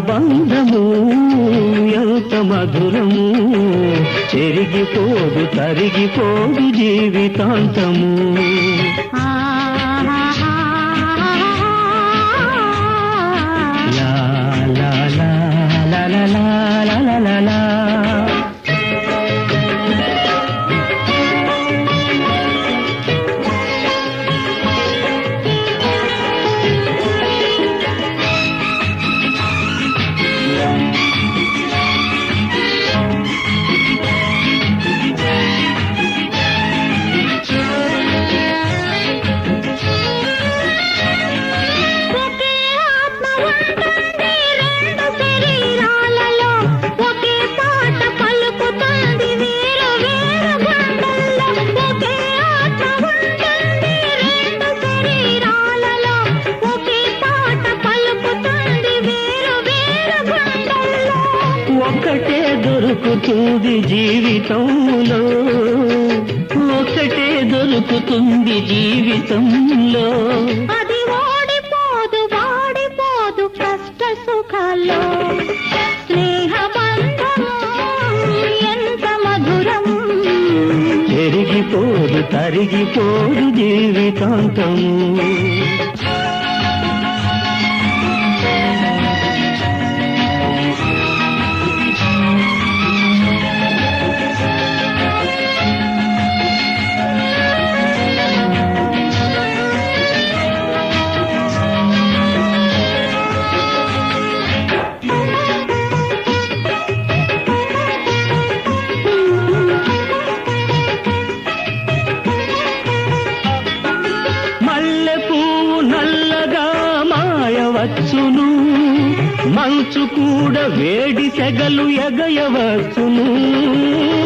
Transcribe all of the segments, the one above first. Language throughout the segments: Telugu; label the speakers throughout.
Speaker 1: బంధము ఎంత మధురము. చెరిగిపోదు తరిగిపోదు జీవితాంతము.
Speaker 2: ఆ
Speaker 1: ఒక్కటే దొరుకుతుంది జీవితంలో. ఒక్కటే దొరుకుతుంది జీవితంలో.
Speaker 2: అది ఓడిపోదు వాడిపోదు కష్ట సుఖాల్లో.
Speaker 1: చెరిగిపోదు తరిగిపోదు జీవితాంతము. వచ్చును. మంచు కూడా వేడి సెగలు ఎగయవచ్చును.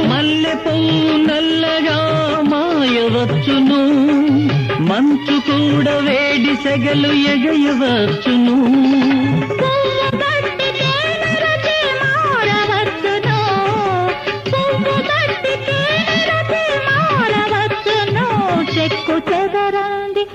Speaker 1: మల్లె పువ్వు నల్లగా మాయవచ్చును. మంచు కూడా వేడి సెగలు ఎగయవచ్చును.
Speaker 2: చెక్కు చెదరాంది